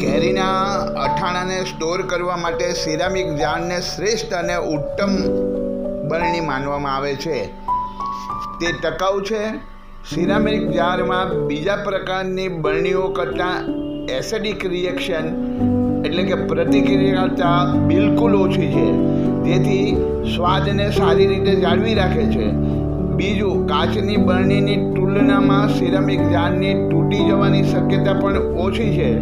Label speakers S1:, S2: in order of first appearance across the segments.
S1: કેરીના અઠાણાને સ્ટોર કરવા માટે સિરામિક જાળને શ્રેષ્ઠ અને ઉત્તમ બરણી માનવામાં આવે છે. તે ટકાઉ છે. સિરામિક જારમાં બીજા પ્રકારની બરણીઓ કરતાં એસિડિક રિએક્શન એટલે કે પ્રતિક્રિયાતા બિલકુલ ઓછી છે. તેથી સ્વાદને સારી રીતે જાળવી રાખે છે. બીજું, કાચની બરણીની તુલનામાં સિરામિક જારની તૂટી જવાની શક્યતા પણ ઓછી છે.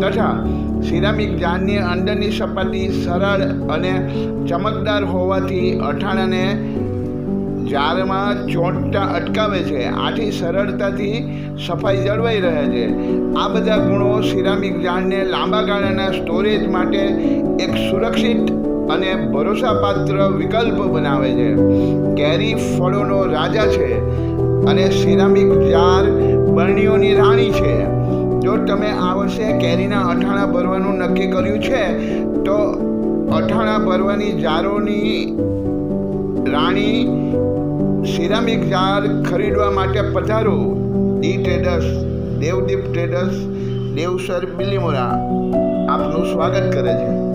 S1: તથા, સિરામિક જારની અંદરની સપાટી સરળ અને ચમકદાર હોવાથી અઠાણાને જારમાં ચોંટતા અટકાવે છે. આથી સરળતાથી સફાઈ જળવાઈ રહે છે. આ બધા ગુણો સિરામિક જાળને લાંબા ગાળાના સ્ટોરેજ માટે એક સુરક્ષિત અને ભરોસાપાત્ર વિકલ્પ બનાવે છે. કેરી ફળોનો રાજા છે અને સિરામિક જાર બરણીઓની રાણી છે. જો તમે આ વર્ષે કેરીના અઠાણા ભરવાનું નક્કી કર્યું છે, તો અઠાણા ભરવાની જારોની રાણી સિરામિક જાર ખરીદવા માટે પધારો. D traders, Devdeep traders, Devsar Bilimora. આપનું સ્વાગત કરે છે.